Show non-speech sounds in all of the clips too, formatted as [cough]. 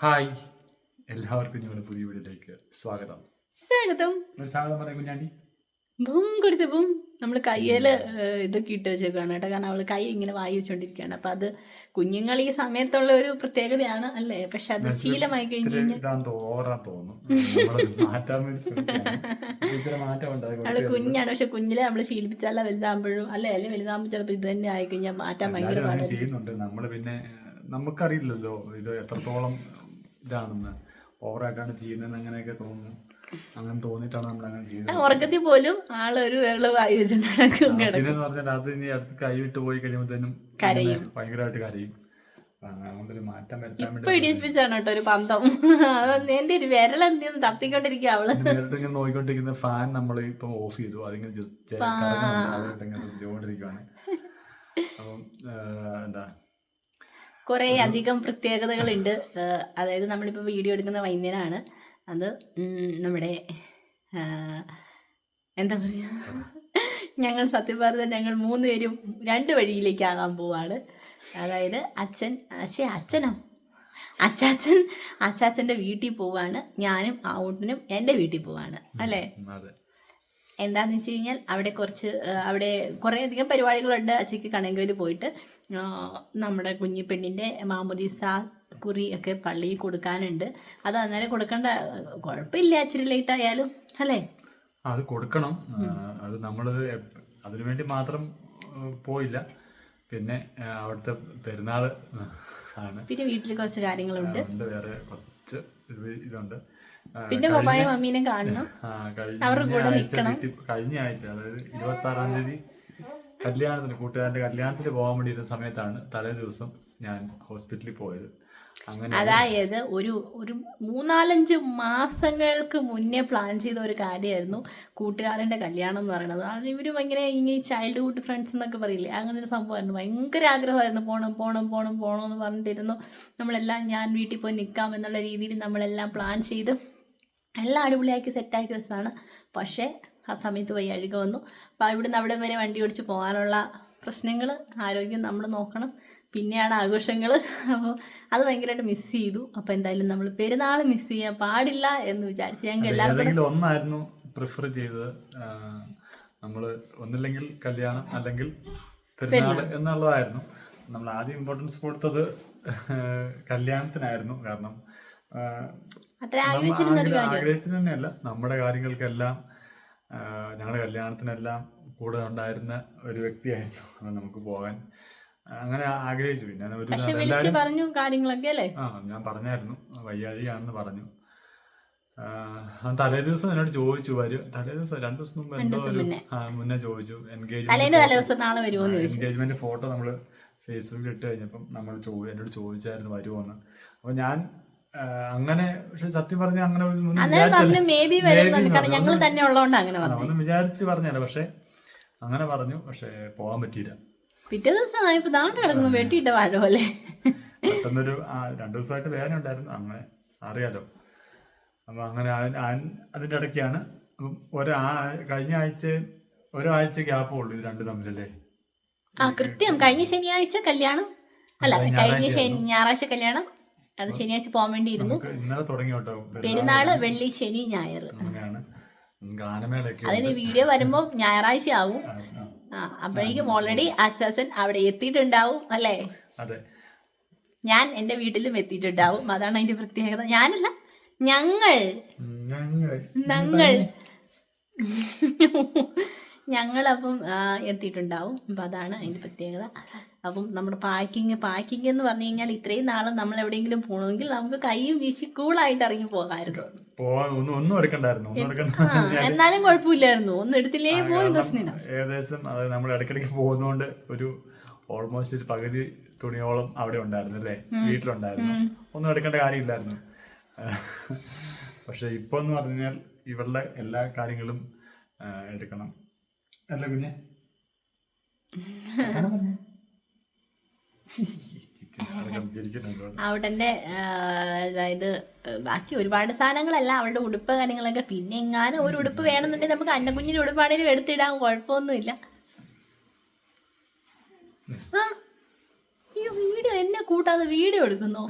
Hi. എല്ലാവർക്കും ഞങ്ങളുടെ പുതിയ വീഡിയോയിലേക്ക് സ്വാഗതം. സ്വാഗതം. ഒരു സ്വാഗതം പറയാം കുഞ്ഞാണ്ടി. ബും കൊടുത്ത് ബും നമ്മൾ കയ്യിൽ ഇതൊക്കെ ഇട്ട് വെച്ചേക്കാണ് കേട്ടോ. കാരണം അവൾ കൈ ഇങ്ങനെ വായി വെച്ചോണ്ടിരിക്കുകയാണ്. അപ്പൊ അത് കുഞ്ഞുങ്ങൾ ഈ സമയത്തുള്ള ഒരു പ്രത്യേകതയാണ് അല്ലേ? പക്ഷെ അത് ശീലമായി കഴിഞ്ഞു കഴിഞ്ഞാൽ അവൾ കുഞ്ഞാണ്. പക്ഷെ കുഞ്ഞിലെ നമ്മൾ ശീലിപ്പിച്ചാല വലുതാകുമ്പോഴും അല്ലേ? അല്ലെങ്കിൽ വലുതാകുമ്പോൾ ചിലപ്പോൾ ഇത് തന്നെ ആയി കഴിഞ്ഞാൽ മാറ്റാൻ ഭയങ്കര ചെയ്യുന്നുണ്ട്. നമ്മൾ പിന്നെ നമുക്കറിയില്ലല്ലോ ഇത് എത്രത്തോളം ഇതാണെന്ന്. ഓവറായിട്ടാണ് ചെയ്യുന്നതെന്ന് അങ്ങനെയൊക്കെ തോന്നുന്നു. അങ്ങനെ തോന്നിയിട്ടാണ് നമ്മൾ അങ്ങനെ ചെയ്യുന്നത്. ഉറക്കത്തിൽ പോലും ആളൊരു വേറെ വായി പിന്നെ പറഞ്ഞാൽ അത് ഇനി അടുത്ത് കൈവിട്ട് പോയി കഴിയുമ്പോഴത്തേനും കരയും. ഭയങ്കരമായിട്ട് കരയും. ഇപ്പൊ വേണ്ടി ഇടിയിപ്പിച്ചാണ് കേട്ടോ ഒരു പന്തം. അത് എന്റെ ഒരു വിരൽ എന്തെന്ന് തപ്പിക്കൊണ്ടിരിക്കുക അവൾ. നേരിട്ട് ഇങ്ങനെ നോക്കിക്കൊണ്ടിരിക്കുന്ന ഫാൻ നമ്മൾ ഇപ്പം ഓഫ് ചെയ്തു. അതിങ്ങനെ ശ്രദ്ധിച്ചുകൊണ്ടിരിക്കുകയാണ് അപ്പം എന്താ കുറേ അധികം പ്രത്യേകതകളുണ്ട്. അതായത് നമ്മളിപ്പോൾ വീഡിയോ എടുക്കുന്ന വൈകുന്നേരമാണ് അത് നമ്മുടെ എന്താ പറയുക ഞങ്ങൾ സത്യം പറഞ്ഞാൽ ഞങ്ങൾ മൂന്ന് പേരും രണ്ട് വഴിയിലേക്കാകാൻ പോവാണ്. അതായത് അച്ഛൻ പക്ഷേ അച്ഛനോ? അച്ചാച്ചൻ അച്ചാച്ചന്റെ വീട്ടിൽ പോവാണ്. ഞാനും ആവൂട്ടിനും എന്റെ വീട്ടിൽ പോവാണ്. അല്ലേ? എന്താന്ന് വെച്ച് കഴിഞ്ഞാൽ അവിടെ കുറച്ച് അവിടെ കുറേ അധികം പരിപാടികളുണ്ട്. അച്ഛക്ക് കണങ്കയിൽ പോയിട്ട് നമ്മുടെ കുഞ്ഞി പെണ്ണിന്റെ മാമുദീസ കുറി ഒക്കെ പള്ളിയിൽ കൊടുക്കാനുണ്ട്. അത് അന്നേരം കൊടുക്കേണ്ട. കുഴപ്പമില്ല ഇച്ചിരി ലേറ്റ് ആയാലും അല്ലേ? അത് കൊടുക്കണം. അത് നമ്മൾ അതിനുവേണ്ടി മാത്രം പോയില്ല. പിന്നെ അവിടുത്തെ പെരുന്നാൾ ആണ്. പിന്നെ വീട്ടിൽ കുറച്ച് കാര്യങ്ങളുണ്ട്. വേറെ കുറച്ച് ഇത് ഇതുണ്ട്. പിന്നെ പപ്പായും മമ്മീനെ കാണണം. അവരുടെ കൂടെ ആഴ്ച കഴിഞ്ഞ ആഴ്ച അതായത് ഇരുപത്തി ആറാം തീയതി കല്യാണത്തിന് കൂട്ടുകാരന്റെ കല്യാണത്തിന് പോകാൻ വേണ്ടിയിരുന്ന സമയത്താണ് തലേ ദിവസം ഞാൻ ഹോസ്പിറ്റലിൽ പോയത്. അതായത് ഒരു ഒരു മൂന്നാലഞ്ച് മാസങ്ങൾക്ക് മുന്നേ പ്ലാൻ ചെയ്ത ഒരു കാര്യമായിരുന്നു കൂട്ടുകാരന്റെ കല്യാണം എന്ന് പറയുന്നത്. അത് ഇവർ ഭയങ്കര ഇങ്ങനെ ചൈൽഡ്ഹുഡ് ഫ്രണ്ട്സ് എന്നൊക്കെ പറയില്ലേ അങ്ങനെ ഒരു സംഭവമായിരുന്നു. ഭയങ്കര ആഗ്രഹമായിരുന്നു. പോകണം പോകണം പോകണം പോകണം എന്ന് പറഞ്ഞിട്ടിരുന്നു. നമ്മളെല്ലാം ഞാൻ വീട്ടിൽ പോയി നിൽക്കാം എന്നുള്ള രീതിയിൽ നമ്മളെല്ലാം പ്ലാൻ ചെയ്ത് എല്ലാം അടിപൊളിയാക്കി സെറ്റാക്കി വെച്ചതാണ്. പക്ഷേ ആ സമയത്ത് വയ്യാഴിക വന്നു. അപ്പോൾ ഇവിടുന്ന് അവിടെ വരെ വണ്ടി ഓടിച്ച് പോകാനുള്ള പ്രശ്നങ്ങൾ ആരോഗ്യം നമ്മൾ നോക്കണം. പിന്നെയാണ് ആഘോഷങ്ങൾ അപ്പോൾ അത് ഭയങ്കരമായിട്ട് മിസ് ചെയ്തു. അപ്പോൾ എന്തായാലും നമ്മൾ പെരുന്നാൾ മിസ് ചെയ്യാൻ പാടില്ല എന്ന് വിചാരിച്ച് ഞങ്ങൾക്ക് എല്ലാവരും ഒന്നായിരുന്നു പ്രിഫർ ചെയ്തത്. നമ്മൾ ഒന്നില്ലെങ്കിൽ കല്യാണം അല്ലെങ്കിൽ പെരുന്നാൾ. എന്നുള്ളതായിരുന്നു. നമ്മൾ ആദ്യം ഇമ്പോർട്ടൻസ് കൊടുത്തത് കല്യാണത്തിനായിരുന്നു. കാരണം ആ, അത്ര നമ്മ ആഗ്രഹിച്ചിരുന്ന ഒരു ആഗ്ര- കാര്യം. ആഗ്രഹിച്ചത് തന്നെയല്ല. നമ്മുടെ കാര്യങ്ങൾക്കെല്ലാം ഞങ്ങളുടെ കല്യാണത്തിനെല്ലാം കൂടെ ഉണ്ടായിരുന്ന ഒരു വ്യക്തിയായിരുന്നു. അപ്പോൾ നമുക്ക് പോകാൻ അങ്ങനെ ആഗ്രഹിച്ചു. പിന്നെ ഒരു പറഞ്ഞു കാര്യങ്ങളൊക്കെ അല്ലേ? ആ ഞാൻ പറഞ്ഞായിരുന്നു. വയ്യാഴികയാണെന്ന് പറഞ്ഞു. തലേ ദിവസം എന്നോട് ചോദിച്ചു വരും തലേ ദിവസം രണ്ടു ദിവസം മുമ്പ് എന്തോ ഒരു മുന്നേ. ചോദിച്ചു. എൻഗേജ്മെന്റ് വരുമോ എൻഗേജ്മെന്റ് ഫോട്ടോ നമ്മൾ ഫേസ്ബുക്കിൽ ഇട്ട് കഴിഞ്ഞപ്പം നമ്മൾ എന്നോട് ചോദിച്ചായിരുന്നു വരുമോന്ന് അപ്പൊ ഞാൻ ആ, അങ്ങനെ പക്ഷെ സത്യം പറഞ്ഞ അങ്ങനെ. പറഞ്ഞു മേ ബി. ഞങ്ങൾ തന്നെ ഉള്ളതുകൊണ്ട് അങ്ങനെ പറഞ്ഞു വിചാരിച്ച് പറഞ്ഞല്ല. പക്ഷെ അങ്ങനെ പറഞ്ഞു. പക്ഷെ പോകാൻ പറ്റിയില്ല. പിറ്റേ ദിവസം ആയപ്പോ ദാണ്ട് കിടക്കുന്നു വെട്ടിയിട്ട വാഴ പോലെ. പെട്ടെന്നൊരു രണ്ടു ദിവസമായിട്ട് വേദന ഉണ്ടായിരുന്നു. അങ്ങനെ അറിയാലോ. അപ്പൊ അങ്ങനെ അതിന്റെ ഇടയ്ക്കാണ്. ഒരു കഴിഞ്ഞ ആഴ്ച ഒരാഴ്ച ഗ്യാപ്പ് ഉള്ളൂ ഇത് രണ്ടു തമ്മിലല്ലേ? ആ കൃത്യം. കഴിഞ്ഞ ശനിയാഴ്ച കല്യാണം. അല്ല കഴിഞ്ഞ ശനി ഞായറാഴ്ച കല്യാണം. അത് ശനിയാഴ്ച പോകാൻ വേണ്ടിയിരുന്നു. പെരുന്നാൾ വെള്ളി ശനി ഞായർ. അതിന് വീഡിയോ വരുമ്പോൾ ഞായറാഴ്ച ആവും അപ്പോഴേക്കും ഓൾറെഡി അച്ചാസൻ അവിടെ എത്തിയിട്ടുണ്ടാവും അല്ലേ? ഞാൻ എന്റെ വീട്ടിലും എത്തിയിട്ടുണ്ടാവും. അതാണ് അതിന്റെ പ്രത്യേകത. ഞാനല്ല ഞങ്ങൾ. ഞങ്ങൾ. ഞങ്ങൾ. അപ്പം എത്തിയിട്ടുണ്ടാവും. അപ്പം അതാണ് അതിന്റെ പ്രത്യേകത. അപ്പം നമ്മുടെ പാക്കിങ് പാക്കിങ് എന്ന് പറഞ്ഞു കഴിഞ്ഞാൽ ഇത്രയും നാളും നമ്മൾ എവിടെയെങ്കിലും പോകണമെങ്കിൽ നമുക്ക് കൈയും വീശി കൂളായിട്ട് ഇറങ്ങി പോകാമായിരുന്നു. ഒന്നും എടുക്കണ്ടായിരുന്നു എന്നാലും കുഴപ്പമില്ലായിരുന്നു. ഒന്നും എടുത്തില്ലേ പോയി പ്രശ്നമില്ല ഏകദേശം അത് നമ്മൾ ഇടയ്ക്കിടയ്ക്ക് പോകുന്നതുകൊണ്ട് ഒരു ഓൾമോസ്റ്റ് ഒരു പകുതി തുണിയോളം അവിടെ ഉണ്ടായിരുന്നു അല്ലേ? വീട്ടിലുണ്ടായിരുന്നു. ഒന്നും എടുക്കേണ്ട കാര്യമില്ലായിരുന്നു. പക്ഷെ ഇപ്പൊ എന്ന് പറഞ്ഞാൽ ഇവരുടെ എല്ലാ കാര്യങ്ങളും എടുക്കണം. അല്ല കുഞ്ഞെ? [laughs] അവിടെ അതായത് ബാക്കി ഒരുപാട് സാധനങ്ങളല്ല അവളുടെ ഉടുപ്പ് കാര്യങ്ങളൊക്കെ. പിന്നെ എങ്ങാനും ഒരു ഉടുപ്പ് വേണമെന്നുണ്ടെങ്കിൽ നമുക്ക് അന്നക്കുഞ്ഞിന്റെ ഉടുപ്പാണെങ്കിലും എടുത്തിടാൻ കുഴപ്പമൊന്നുമില്ല. ആ അയ്യോ വീഡിയോ എന്നെ കൂട്ടാതെ വീഡിയോ എടുക്കുന്നോ?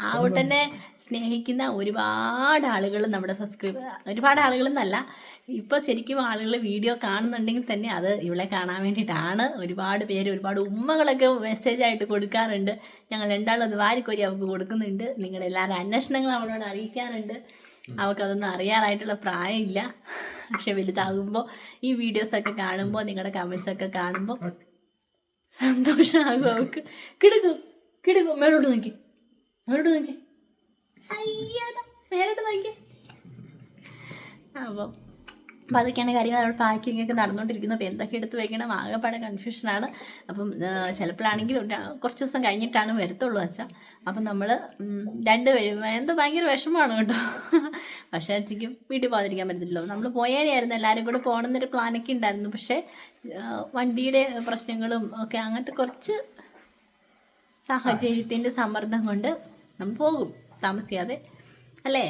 ആവട്ടനെ സ്നേഹിക്കുന്ന ഒരുപാട് ആളുകൾ നമ്മുടെ സബ്സ്ക്രൈബ് ഒരുപാട് ആളുകളെന്നല്ല ഇപ്പോൾ ശരിക്കും ആളുകൾ വീഡിയോ കാണുന്നുണ്ടെങ്കിൽ തന്നെ അത് ഇവിടെ കാണാൻ വേണ്ടിയിട്ടാണ്. ഒരുപാട് പേര് ഒരുപാട് ഉമ്മകളൊക്കെ മെസ്സേജ് ആയിട്ട് കൊടുക്കാറുണ്ട്. ഞങ്ങൾ രണ്ടാളും അത് വാരിക്കോരി അവൾക്ക് കൊടുക്കുന്നുണ്ട്. നിങ്ങളുടെ എല്ലാവരും അന്വേഷണങ്ങൾ അവളോട് അറിയിക്കാറുണ്ട്. അവൾക്കതൊന്നും അറിയാറായിട്ടുള്ള പ്രായമില്ല. പക്ഷെ വലുതാകുമ്പോൾ ഈ വീഡിയോസൊക്കെ കാണുമ്പോൾ നിങ്ങളുടെ കമൻസൊക്കെ കാണുമ്പോൾ സന്തോഷമാകും അവൾക്ക്. കിടക്കും കിടക്കും. മേലോട്ട് നോക്കി മേലോട്ട് നോക്കി. അയ്യടാ മേലോട്ട് നോക്കി. അപ്പം അപ്പം അതൊക്കെയാണ് കാര്യങ്ങൾ. നമ്മൾ പാക്കിംഗ് ഒക്കെ നടന്നുകൊണ്ടിരിക്കുന്നു അപ്പോൾ എന്തൊക്കെ എടുത്ത് വെക്കണം? ആകെപ്പാടെ കൺഫ്യൂഷനാണ് അപ്പം ചിലപ്പോഴാണെങ്കിൽ കുറച്ച് ദിവസം കഴിഞ്ഞിട്ടാണ് വരത്തുള്ളൂ അച്ഛാ. അപ്പം നമ്മൾ രണ്ട് വഴി എന്തോ ഭയങ്കര വിഷമമാണ് കേട്ടോ. പക്ഷേ അച്ഛയ്ക്കും വീട്ടിൽ പോകാതിരിക്കാൻ പറ്റത്തില്ലല്ലോ. നമ്മൾ പോയാലായിരുന്നു എല്ലാവരും കൂടെ പോകണമെന്നൊരു പ്ലാനൊക്കെ ഉണ്ടായിരുന്നു. പക്ഷേ വണ്ടിയുടെ പ്രശ്നങ്ങളും ഒക്കെ അങ്ങനത്തെ കുറച്ച് സാഹചര്യത്തിന്റെ സമ്മർദ്ദം കൊണ്ട് നമ്മൾ പോകും. താമസിക്കാതെ അല്ലേ?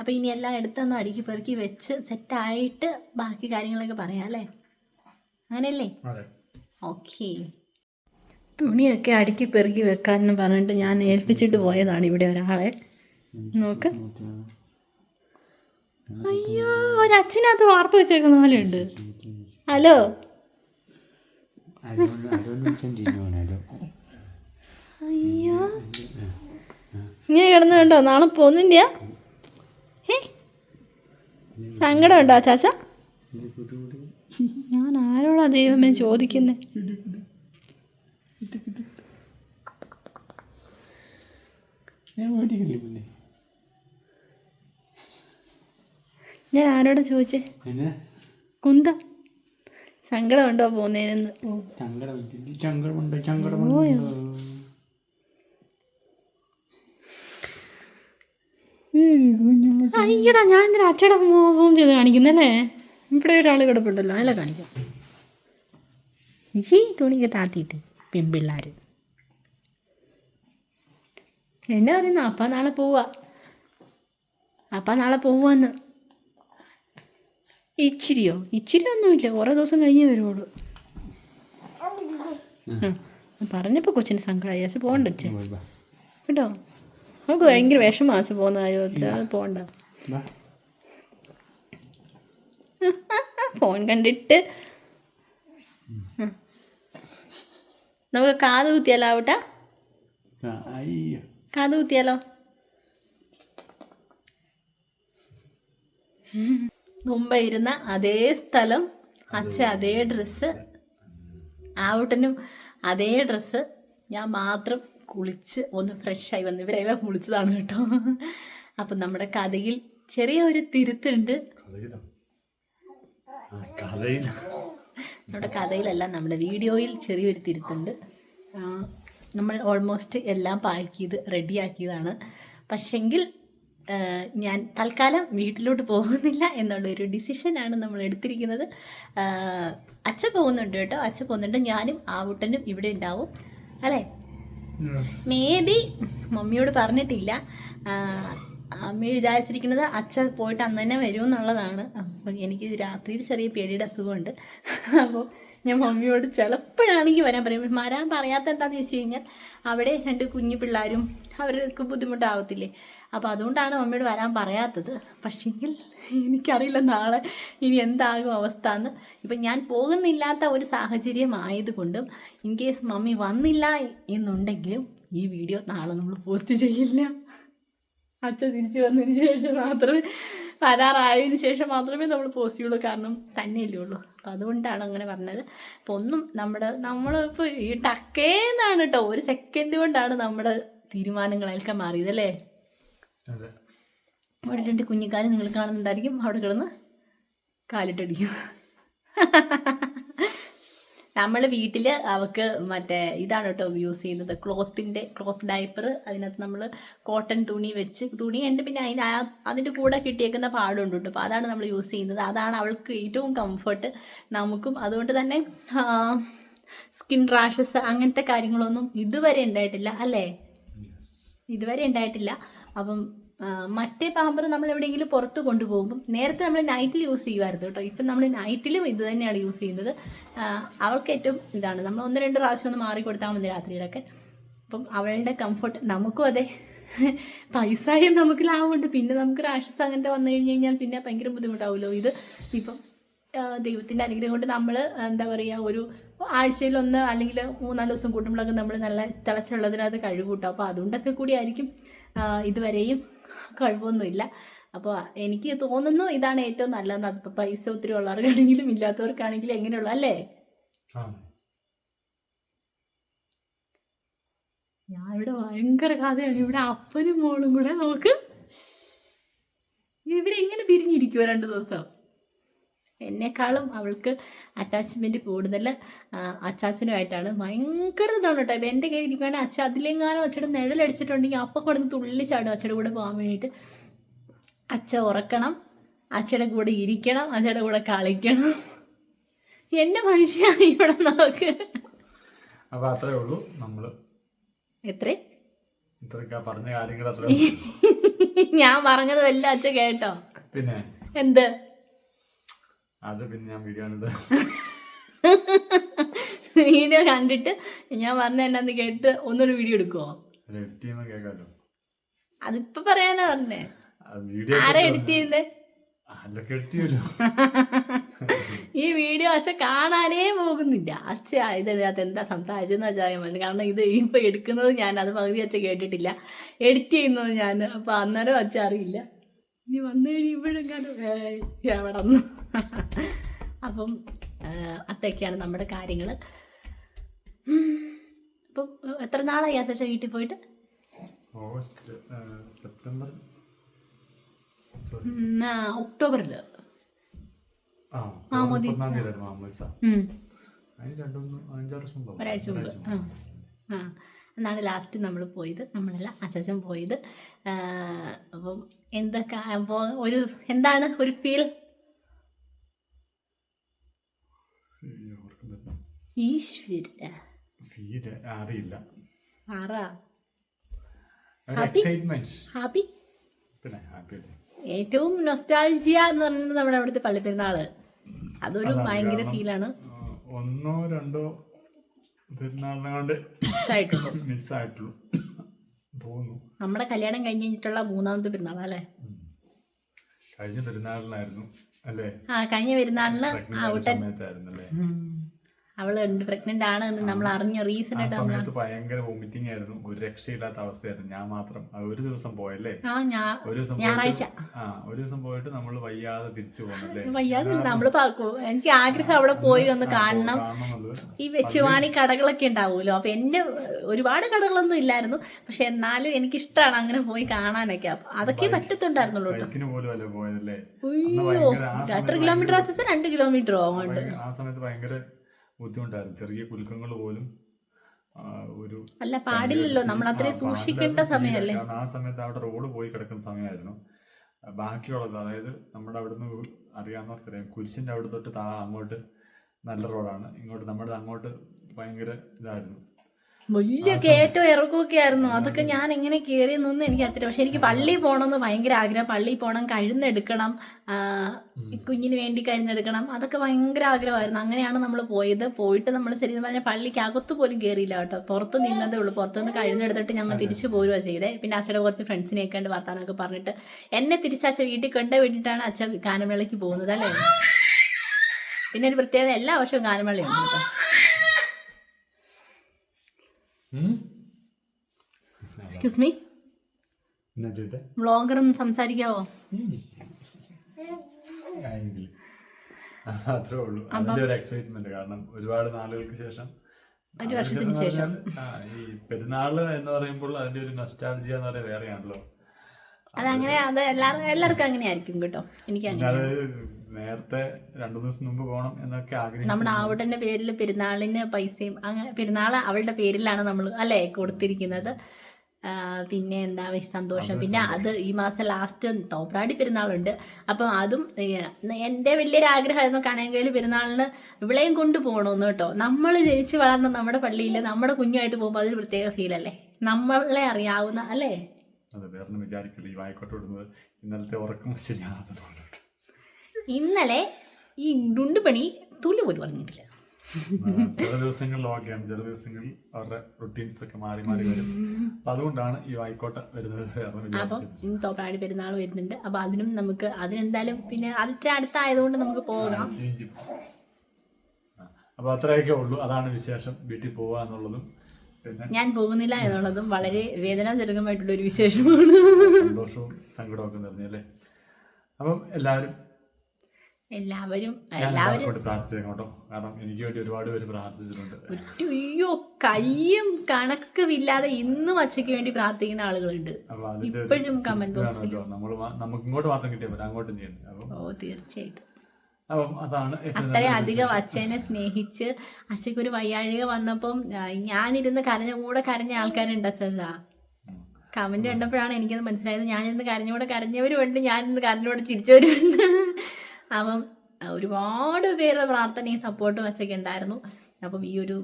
അപ്പോൾ ഇനി എല്ലാം എടുത്തൊന്ന് അടുക്കി പെറുക്കി വെച്ച് സെറ്റായിട്ട് ബാക്കി കാര്യങ്ങളൊക്കെ പറയാം അല്ലേ? അങ്ങനെയല്ലേ? ഓക്കെ തുണിയൊക്കെ അടുക്കി പെറുക്കി വെക്കാമെന്ന് പറഞ്ഞിട്ട് ഞാൻ ഏൽപ്പിച്ചിട്ട് പോയതാണ് ഇവിടെ ഒരാളെ. നോക്ക്. അയ്യോ ഒരച്ഛനകത്ത് വാർത്ത വെച്ചേക്കുന്ന പോലെ ഉണ്ട്. ഹലോ. അയ്യോ. ഇങ്ങനെ കിടന്നു കണ്ടോ? നാളെ പോകുന്നില്ല? സങ്കടമുണ്ടോ ചാച്ച? ഞാൻ ആരോടാ ദൈവമേ ചോദിക്കുന്നേ? ഞാൻ ആരോടാ ചോദിച്ചേ? കുന്ത. സങ്കടമുണ്ടോ പോകുന്നതിനെന്ന് ചങ്കടം അയ്യടാ ഞാൻ എന്തിനാ അച്ഛയുടെ ഫോം ചെയ്ത് കാണിക്കുന്നല്ലേ? ഇവിടെ ഒരാൾ കിടപ്പുണ്ടല്ലോ അയാളെ കാണിക്കാം. ഇച്ചി തുണിക്ക് താത്തിയിട്ട് പെൺപിള്ളാർ എന്നാ പറയുന്ന അപ്പ നാളെ പോവാ. അപ്പ നാളെ പോവാന്ന്. ഇച്ചിരിയോ? ഇച്ചിരി ഒന്നുമില്ല കുറേ ദിവസം കഴിഞ്ഞേ വരുവുള്ളൂ. പറഞ്ഞപ്പോൾ കൊച്ചിന് സങ്കടമായി പക്ഷെ പോകണ്ട അച്ഛൻ കേട്ടോ? നമുക്ക് ഭയങ്കര വിഷമാച്ച പോകുന്ന കാര്യത്തിൽ പോണ്ട. [laughs] ഫോൺ കണ്ടിട്ട്. നമുക്ക് കാത് കുത്തിയാലോ ആവട്ടെ? കാത് കുത്തിയാലോ? മുമ്പ് ഇരുന്ന അതേ സ്ഥലം അച്ഛ അതേ ഡ്രസ്സ് ആവട്ടനും അതേ ഡ്രസ്സ്. ഞാൻ മാത്രം കുളിച്ച് ഒന്ന് ഫ്രഷായി വന്ന്. ഇവരെല്ലാം കുളിച്ചതാണ് കേട്ടോ. അപ്പം നമ്മുടെ കഥയിൽ ചെറിയ ഒരു തിരുത്തുണ്ട്. നമ്മുടെ കഥയിലല്ല നമ്മുടെ വീഡിയോയിൽ ചെറിയൊരു തിരുത്തുണ്ട്. നമ്മൾ ഓൾമോസ്റ്റ് എല്ലാം പാക്ക് ചെയ്ത് റെഡിയാക്കിയതാണ്. പക്ഷെങ്കിൽ ഞാൻ തൽക്കാലം വീട്ടിലോട്ട് പോകുന്നില്ല എന്നുള്ളൊരു ഡിസിഷനാണ് നമ്മൾ എടുത്തിരിക്കുന്നത്. അച്ഛൻ അച്ഛ പോകുന്നുണ്ട് കേട്ടോ. അച്ഛ പോകുന്നുണ്ട്. ഞാനും ആവുട്ടനും ഇവിടെ ഉണ്ടാവും. അല്ലേ? മേ ബി മമ്മിയോട് പറഞ്ഞിട്ടില്ല. അമ്മി വിചാരിച്ചിരിക്കുന്നത് അച്ഛൻ പോയിട്ട് അന്ന് തന്നെ വരും എന്നുള്ളതാണ്. അപ്പം എനിക്ക് രാത്രിയിൽ ചെറിയ പേടിയുടെ അസുഖമുണ്ട്. അപ്പോൾ ഞാൻ മമ്മിയോട് ചിലപ്പോഴാണെങ്കിൽ വരാൻ പറയും. വരാൻ പറയാത്ത എന്താണെന്ന് ചോദിച്ചു കഴിഞ്ഞാൽ അവിടെ രണ്ട് കുഞ്ഞു പിള്ളേരും അവർക്ക് ബുദ്ധിമുട്ടാവത്തില്ലേ? അപ്പോൾ അതുകൊണ്ടാണ് മമ്മിയോട് വരാൻ പറയാത്തത്. പക്ഷേങ്കിൽ എനിക്കറിയില്ല നാളെ ഇനി എന്താകും അവസ്ഥ എന്ന് ഇപ്പം ഞാൻ പോകുന്നില്ലാത്ത ഒരു സാഹചര്യം ആയതുകൊണ്ടും ഇൻ കേസ് മമ്മി വന്നില്ല എന്നുണ്ടെങ്കിലും ഈ വീഡിയോ നാളെ നമ്മൾ പോസ്റ്റ് ചെയ്യില്ല. അച്ഛൻ തിരിച്ചു വന്നതിന് ശേഷം മാത്രമേ വരാറായതിനു ശേഷം മാത്രമേ നമ്മൾ പോസ്റ്റ് ചെയ്യുള്ളൂ. കാരണം തന്നെയല്ലേ ഉള്ളൂ. അപ്പം അതുകൊണ്ടാണ് അങ്ങനെ പറഞ്ഞത്. അപ്പോൾ ഒന്നും നമ്മുടെ നമ്മളിപ്പോൾ ഈ ടക്കേന്നാണ് കേട്ടോ ഒരു സെക്കൻഡ് കൊണ്ടാണ് നമ്മുടെ തീരുമാനങ്ങളൊക്കെ മാറിയത് അല്ലേ? അതെ അവിടെ രണ്ട് കുഞ്ഞിക്കാൽ നിങ്ങൾ കാണുന്നുണ്ടായിരിക്കും. അവിടെ കിടന്ന് കാലിട്ടടിക്കും. നമ്മൾ വീട്ടിൽ അവക്ക് മറ്റേ ഇതാണ് കേട്ടോ യൂസ് ചെയ്യുന്നത്. ക്ലോത്തിന്റെ ക്ലോത്ത് ഡയപ്പർ അതിനകത്ത് നമ്മൾ കോട്ടൺ തുണി വെച്ച് തുണി ഉണ്ട് പിന്നെ അതിന് ആ അതിന്റെ കൂടെ കിട്ടിയേക്കുന്ന പാടുണ്ട് കേട്ടോ. അപ്പോൾ അതാണ് നമ്മൾ യൂസ് ചെയ്യുന്നത്. അതാണ് അവൾക്ക് ഏറ്റവും കംഫർട്ട് നമുക്കും. അതുകൊണ്ട് തന്നെ സ്കിൻ റാഷസ് അങ്ങനത്തെ കാര്യങ്ങളൊന്നും ഇതുവരെ ഉണ്ടായിട്ടില്ല അല്ലേ? ഇതുവരെ ഉണ്ടായിട്ടില്ല. അപ്പം മറ്റേ പാമ്പർ നമ്മൾ എവിടെയെങ്കിലും പുറത്ത് കൊണ്ടുപോകുമ്പം നേരത്തെ നമ്മൾ നൈറ്റിൽ യൂസ് ചെയ്യുമായിരുന്നു കേട്ടോ. ഇപ്പം നമ്മൾ നൈറ്റിലും ഇത് തന്നെയാണ് യൂസ് ചെയ്യുന്നത്. അവൾക്ക് ഏറ്റവും ഇതാണ്. നമ്മൾ ഒന്ന് രണ്ട് പ്രാവശ്യം ഒന്ന് മാറി കൊടുത്താൽ മതി രാത്രിയിലൊക്കെ. അപ്പം അവളുടെ കംഫർട്ട് നമുക്കും അതെ. പൈസയും നമുക്ക് ലാഭമുണ്ട്. പിന്നെ നമുക്ക് റാഷസ് അങ്ങനത്തെ വന്നു കഴിഞ്ഞ് കഴിഞ്ഞാൽ പിന്നെ ഭയങ്കര ബുദ്ധിമുട്ടാവുമല്ലോ ഇത്? ഇപ്പം ദൈവത്തിന്റെ അനുഗ്രഹം കൊണ്ട് നമ്മൾ എന്താ പറയുക ഒരു ആഴ്ചയിലൊന്ന് അല്ലെങ്കിൽ മൂന്നാൽ ദിവസം കൂട്ടുമ്പോഴൊക്കെ നമ്മൾ നല്ല തിളച്ചുള്ളതിനകത്ത് കഴിവ് കൂട്ടും. അപ്പോൾ അതുകൊണ്ടൊക്കെ കൂടി ആയിരിക്കും ഇതുവരെയും കഴിവൊന്നുമില്ല. അപ്പോൾ എനിക്ക് തോന്നുന്നു ഇതാണ് ഏറ്റവും നല്ലതെന്ന്. അതിപ്പോൾ പൈസ ഒത്തിരി ഉള്ളവർക്കാണെങ്കിലും ഇല്ലാത്തവർക്കാണെങ്കിലും എങ്ങനെയുള്ള അല്ലേ? ഞാൻ ഇവിടെ ഭയങ്കര കഥയാണ്. ഇവിടെ അപ്പനും മോളും കൂടെ നമുക്ക് ഇവരെങ്ങനെ പിരിഞ്ഞിരിക്കുമോ രണ്ട് ദിവസം? എന്നെക്കാളും അവൾക്ക് അറ്റാച്ച്മെന്റ് കൂടുതൽ അച്ചാച്ചനുമായിട്ടാണ്. ഭയങ്കര ഇതാണ് കേട്ടോ. ഇപ്പം എന്റെ കയ്യിൽ ഇരിക്കുകയാണെങ്കിൽ അച്ഛ അതിലെങ്ങാനും അച്ഛയുടെ നിഴലടിച്ചിട്ടുണ്ടെങ്കിൽ അപ്പം കൊടുത്ത് തുള്ളി ചാടും അച്ഛയുടെ കൂടെ പോകാൻ വേണ്ടിയിട്ട്. അച്ഛ ഉറക്കണം അച്ഛയുടെ കൂടെ ഇരിക്കണം അച്ഛയുടെ കൂടെ കളിക്കണം. എന്റെ മനുഷ്യ ഇവിടെ നോക്ക് അപ്പൊ അത്രേ ഉള്ളൂ നമ്മൾ എത്രേ? പറഞ്ഞ കാര്യങ്ങൾ ഞാൻ പറഞ്ഞത് വല്ല അച്ഛ കേട്ടോ. പിന്നെ? എന്ത്? അത് പിന്നെ ഞാൻ വീഡിയോ വീഡിയോ കണ്ടിട്ട് ഞാൻ പറഞ്ഞ എന്നാന്ന് കേട്ട് ഒന്നൊരു വീഡിയോ എടുക്കുവോ? അതിപ്പ പറയാനാ പറഞ്ഞേ. ആരാ എഡിറ്റ് എഡിറ്റ് ഈ വീഡിയോ അച്ഛ കാണാനേ പോകുന്നില്ല. അച്ഛ ഇതിനകത്ത് എന്താ സംസാരിച്ചെന്ന് വെച്ചാൽ മതി കാരണം ഇത് ഇപ്പൊ എടുക്കുന്നത് ഞാൻ അത് പകുതി അച്ഛ കേട്ടിട്ടില്ല. എഡിറ്റ് ചെയ്യുന്നത് ഞാൻ അപ്പൊ അന്നേരം അച്ഛ അറിയില്ല. ഇനി വന്നു കഴിയുമ്പോഴെങ്ങാനും എവിടെ അപ്പം അത്തൊക്കെയാണ് അതൊക്കെയാണ് നമ്മുടെ കാര്യങ്ങൾ അപ്പം എത്ര നാളായി അച്ഛ വീട്ടിൽ പോയിട്ട്? August September. ഒക്ടോബറിൽ ഒരാഴ്ച മുമ്പ്. ആ. എന്നാണ് ലാസ്റ്റ് നമ്മൾ പോയത്. നമ്മളല്ല അച്ഛൻ പോയത്. അപ്പം എന്തൊക്കെ അപ്പോൾ ഒരു എന്താണ് ഒരു ഫീൽ ഈശ്വര അറിയില്ല. ആറാ ഹാപ്പി? ഏറ്റവും നൊസ്റ്റാൾജിയ എന്ന് പറയുന്നത് നമ്മുടെ അവിടുത്തെ പള്ളിപ്പെരുന്നാൾ. അതൊരു ഭയങ്കര ഫീലാണ് ഒന്നോ രണ്ടോ പെരുന്നാളിനെ കൊണ്ട് ആയിട്ടുള്ളൂ മിസ്സായിട്ടുള്ളൂ. തോന്നുന്നു. നമ്മുടെ കല്യാണം കഴിഞ്ഞ് കഴിഞ്ഞിട്ടുള്ള മൂന്നാമത്തെ പെരുന്നാളല്ലേ. കഴിഞ്ഞ പെരുന്നാളിനായിരുന്നു അല്ലേ? ആ കഴിഞ്ഞ പെരുന്നാളിന് ഔട്ടൻ സമയത്തായിരുന്നു അല്ലേ ഉണ്ട് പ്രഗ്നന്റ് ആണ് എന്ന് നമ്മൾ അറിഞ്ഞ റീസൺ സമയത്ത് ഭയങ്കര വോമിറ്റിംഗ് ആയിരുന്നു. ഒരു രക്ഷയില്ലാത്ത അവസ്ഥയായിരുന്നു. ഞാൻ മാത്രം. ഒരു ദിവസം പോയല്ലേ? ഒരു ദിവസം ഞായറാഴ്ച. പോയിട്ട് ആ ഒരു ദിവസം പോയിട്ട് നമ്മൾ വയ്യാതെ തിരിച്ചു പോന്നല്ലേ? വയ്യാതെ നമ്മൾ പാക്കൂ എനിക്ക് ആഗ്രഹം അവിടെ പോയി ഒന്ന് കാണണം. ഈ വെച്ചുവാണി കടകളൊക്കെ ഉണ്ടാവുമല്ലോ. അപ്പൊ എന്റെ ഒരുപാട് കടകളൊന്നും ഇല്ലായിരുന്നു. പക്ഷെ എന്നാലും എനിക്ക് ഇഷ്ടമാണ് അങ്ങനെ പോയി കാണാനൊക്കെ. അതൊക്കെ പറ്റത്തുണ്ടായിരുന്നുള്ളൂ അയ്യോ. എത്ര കിലോമീറ്റർ ആക്സസ് രണ്ട് കിലോമീറ്റർ അങ്ങോട്ട്? ആ സമയത്ത് ഭയങ്കര ബുദ്ധിമുട്ടായിരുന്നു. ചെറിയ കുലുക്കങ്ങൾ പോലും ഒരു അല്ല പാടില്ലല്ലോ. നമ്മൾ അത്രയും സൂക്ഷിക്കേണ്ട സമയമല്ലേ? കാരണം ആ സമയത്ത് അവിടെ റോഡ് പോയി കിടക്കുന്ന സമയമായിരുന്നു. ബാക്കിയുള്ളത് അതായത് നമ്മുടെ അവിടുന്ന് അറിയാവുന്നവർക്കറിയാം. കുരിശിന്റെ അവിടെ തൊട്ട് താ അങ്ങോട്ട് നല്ല റോഡാണ്. ഇങ്ങോട്ട് നമ്മുടെ അങ്ങോട്ട് ഭയങ്കര ഇതായിരുന്നു. വലിയ കയറ്റവും ഇറക്കമൊക്കെ ആയിരുന്നു അതൊക്കെ ഞാൻ എങ്ങനെ കയറിയെന്നൊന്നും എനിക്ക് അത്ര പക്ഷെ എനിക്ക് പള്ളിയിൽ പോകണമെന്ന് ഭയങ്കര ആഗ്രഹം. പള്ളിയിൽ പോകണം കഴുന്നെടുക്കണം കുഞ്ഞിന് വേണ്ടി കഴുന്നെടുക്കണം. അതൊക്കെ ഭയങ്കര ആഗ്രഹമായിരുന്നു. അങ്ങനെയാണ് നമ്മൾ പോയത്. പോയിട്ട് നമ്മൾ ശരിക്കും പറഞ്ഞാൽ പള്ളിക്ക് അകത്ത് പോലും കയറിയില്ല കേട്ടോ. പുറത്ത് നിന്നതേ ഉള്ളൂ. പുറത്തുനിന്ന് കഴുന്നെടുത്തിട്ട് ഞങ്ങൾ തിരിച്ചു പോരുക ചെയ്തേ. പിന്നെ അച്ഛയുടെ കുറച്ച് ഫ്രണ്ട്സിനെയൊക്കെ ഉണ്ട് വർത്താനൊക്കെ പറഞ്ഞിട്ട് എന്നെ തിരിച്ച് അച്ഛൻ വീട്ടിൽ കൊണ്ടു വേണ്ടിയിട്ടാണ് അച്ഛൻ ഗാനമേളയ്ക്ക് പോകുന്നത് അല്ലേ? പിന്നെ ഒരു പ്രത്യേകത എല്ലാ വർഷവും ഗാനമേളയുണ്ട് കേട്ടോ? എക്സ്ക്യൂസ് മീ ഒന്ന് സംസാരിക്കാവോ. അത്രേ ഉള്ളൂ. അതിന്റെ ഒരു എക്സൈറ്റ്മെന്റ് കാരണം ഒരുപാട് നാളുകൾക്ക് ശേഷം ഒരു വർഷത്തിന് ശേഷം. ഈ പെരുന്നാൾ എന്ന് പറയുമ്പോൾ അതിന്റെ ഒരു നൊസ്റ്റാൾജിയ എന്ന് പറയുന്നത് വേറെയാണല്ലോ. അതങ്ങനെ അത് എല്ലാവർക്കും എല്ലാവർക്കും അങ്ങനെ ആയിരിക്കും കേട്ടോ എനിക്ക് അങ്ങനെ നേരത്തെ രണ്ടു ദിവസം മുമ്പ് പോകണം എന്നൊക്കെ ആഗ്രഹിച്ചു നമ്മുടെ ആവുടന്റെ പേരിൽ പെരുന്നാളിന് പൈസയും അങ്ങനെ പെരുന്നാൾ അവളുടെ പേരിലാണ് നമ്മൾ അല്ലേ കൊടുത്തിരിക്കുന്നത്. പിന്നെ എന്താ സന്തോഷം. പിന്നെ അത് ഈ മാസം ലാസ്റ്റ് തോപ്രാടി പെരുന്നാളുണ്ട്. അപ്പം അതും എന്റെ വലിയൊരു ആഗ്രഹമായിരുന്നു കണയങ്കയിൽ പെരുന്നാളിന് ഇവിളെയും കൊണ്ട് പോകണമെന്ന് കേട്ടോ. നമ്മൾ ജനിച്ച് വളർന്ന നമ്മുടെ പള്ളിയിൽ നമ്മുടെ കുഞ്ഞുമായിട്ട് പോകുമ്പോൾ അതൊരു പ്രത്യേക ഫീൽ അല്ലേ? നമ്മളെ അറിയാവുന്ന അല്ലേ? അതെ വേറെ വിചാരിക്കില്ല ഈ വായിക്കോട്ട് ഇന്നലത്തെ ഉറക്കം ശരിയാകാത്തതുകൊണ്ട് ഇന്നലെ ഈ ഡുണ്ടുപണി തുള്ളി പോലും പറഞ്ഞിട്ടില്ല ചില ദിവസങ്ങളിൽ ഓക്കെയാണ് ചില ദിവസങ്ങളിൽ അവരുടെ റുട്ടീൻസ് ഒക്കെ മാറി മാറി വരും. അതുകൊണ്ടാണ് ഈ വായിക്കോട്ട വരുന്നത് അപ്പം തോപ്രാടി പെരുന്നാൾ വരുന്നുണ്ട്. അപ്പൊ അതിനും നമുക്ക് അതിനെന്തായാലും പിന്നെ അത് ഇത്ര അടുത്തായതുകൊണ്ട് നമുക്ക് പോകാം. അപ്പൊ അത്രയൊക്കെ ഉള്ളൂ. അതാണ് വിശേഷം. വീട്ടിൽ പോവുക എന്നുള്ളതും ഞാൻ പോകുന്നില്ല എന്നുള്ളതും വളരെ വേദനാജനകമായിട്ടുള്ള ഒരു വിശേഷമാണ്. സന്തോഷവും സങ്കടവും ഒക്കെ നിറഞ്ഞല്ലേ അപ്പം എല്ലാവരും എല്ലാവരും എല്ലാവരും കേട്ടോ. കാരണം എനിക്ക് വേണ്ടി ഒരുപാട് പേര് പ്രാർത്ഥിച്ചിട്ടുണ്ട്. അയ്യോ കയ്യും കണക്കുമില്ലാതെ ഇന്നും അച്ഛക്ക് വേണ്ടി പ്രാർത്ഥിക്കുന്ന ആളുകളുണ്ട്. ഇപ്പോഴും കമന്റ് ബോക്സിൽ നമ്മൾ നമുക്ക് ഇങ്ങോട്ട് മാത്രം കിട്ടിയാൽ പറ്റും അങ്ങോട്ടും ചെയ്യണം ഓ തീർച്ചയായിട്ടും. അത്രയും അധികം അച്ഛനെ സ്നേഹിച്ച് അച്ഛക്ക് ഒരു വയ്യാഴിക വന്നപ്പം ഞാനിരുന്ന് കരഞ്ഞ കൂടെ കരഞ്ഞ ആൾക്കാരുണ്ട് അച്ഛാ കമന്റ് കണ്ടപ്പോഴാണ് എനിക്കത് മനസ്സിലായത്. ഞാനിരുന്ന് കരഞ്ഞൂടെ കരഞ്ഞവരുമുണ്ട് ഞാനിരുന്ന് കരഞ്ഞോടെ ചിരിച്ചവരുമുണ്ട്. അപ്പം ഒരുപാട് പേരുടെ പ്രാർത്ഥനയും സപ്പോർട്ടും അച്ഛക്ക് ഉണ്ടായിരുന്നു. അപ്പം ഈ ഒരു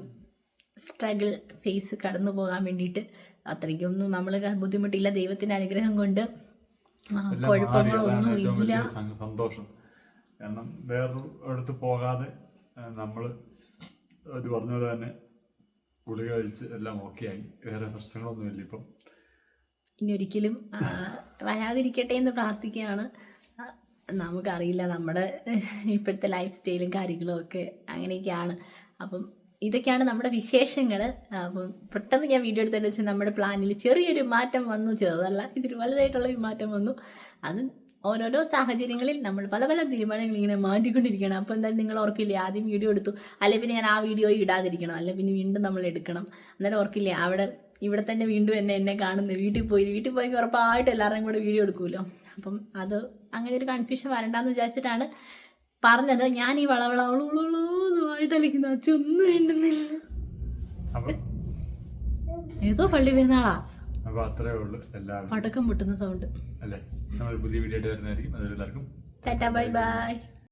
സ്ട്രഗിൾ ഫേസ് കടന്നു പോകാൻ വേണ്ടിയിട്ട് അത്രയ്ക്കൊന്നും നമ്മൾ ബുദ്ധിമുട്ടില്ല. ദൈവത്തിന്റെ അനുഗ്രഹം കൊണ്ട് കുഴപ്പങ്ങളൊന്നും ഇല്ല. സന്തോഷം. കാരണം വേറൊരു അടുത്ത് പോകാതെ നമ്മൾ ഇത് പറഞ്ഞ പോലെ തന്നെ ഗുളിക കഴിച്ച് എല്ലാം ഓക്കെ ആയി. വേറെ പ്രശ്നങ്ങളൊന്നും ഇല്ല ഇപ്പം. ഇനി ഒരിക്കലും വരാതിരിക്കട്ടെ എന്ന് പ്രാർത്ഥിക്കുകയാണ്. നമുക്കറിയില്ല നമ്മുടെ ഇപ്പോഴത്തെ ലൈഫ് സ്റ്റൈലും കാര്യങ്ങളും ഒക്കെ അങ്ങനെയൊക്കെയാണ്. അപ്പം ഇതൊക്കെയാണ് നമ്മുടെ വിശേഷങ്ങൾ അപ്പം പെട്ടെന്ന് ഞാൻ വീഡിയോ എടുത്തതെന്ന് വെച്ചാൽ നമ്മുടെ പ്ലാനിൽ ചെറിയൊരു മാറ്റം വന്നു. ചെറുതല്ല ഇതിൽ വലുതായിട്ടുള്ള ഒരു മാറ്റം വന്നു. അത് ഓരോരോ സാഹചര്യങ്ങളിൽ നമ്മൾ പല പല തീരുമാനങ്ങൾ ഇങ്ങനെ മാറ്റിക്കൊണ്ടിരിക്കുകയാണ് അപ്പോൾ എന്തായാലും നിങ്ങൾ ഓർക്കില്ലേ ആദ്യം വീഡിയോ എടുത്തു. അല്ലെങ്കിൽ പിന്നെ ഞാൻ ആ വീഡിയോ ഇടാതിരിക്കണം. അല്ലെങ്കിൽ പിന്നെ വീണ്ടും നമ്മൾ എടുക്കണം. അന്നേരം ഓർക്കില്ലേ അവിടെ ഇവിടെ തന്നെ വീണ്ടും എന്നെ എന്നെ കാണുന്നു. വീട്ടിൽ പോയി. വീട്ടിൽ പോയി ഉറപ്പായിട്ട് എല്ലാവരുടെയും കൂടെ വീഡിയോ എടുക്കുമല്ലോ അപ്പം അത് അങ്ങനെ ഒരു കൺഫ്യൂഷൻ വരണ്ടെന്ന് വിചാരിച്ചിട്ടാണ് പറഞ്ഞത്. ഞാൻ ഈ വളവളവളോളോന്നുമായിട്ട് അലിക്കുന്ന അച്ഛൊന്നും വേണ്ടുന്നില്ല അപ്പം ഏതോ പള്ളി പെരുന്നാളാ അപ്പോൾ അത്രേ ഉള്ളൂ എല്ലാവരും പടക്കം പൊട്ടുന്ന സൗണ്ട് അല്ലേ നമ്മൾ പുതിയ വീഡിയോ ആയിട്ട് വരുന്നതായിരിക്കും അതെല്ലാവർക്കും ടാറ്റ ബൈ ബൈ